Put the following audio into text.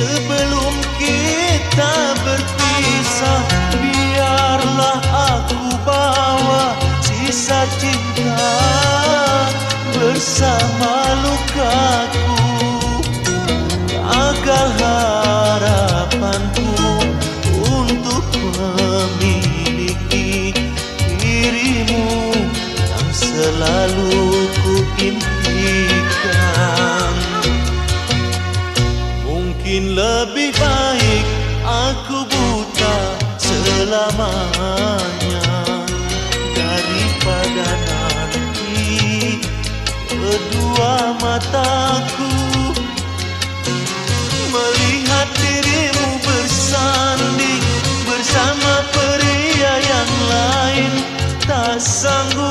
Sebelum kita berpisah Biarlah aku bawa sisa cinta Bersama lukaku. Agar harapanku Untuk memiliki dirimu Yang selalu ku impi Mungkin lebih baik aku buta selamanya Daripada nanti kedua mataku Melihat dirimu bersanding bersama pria yang lain Tak sanggup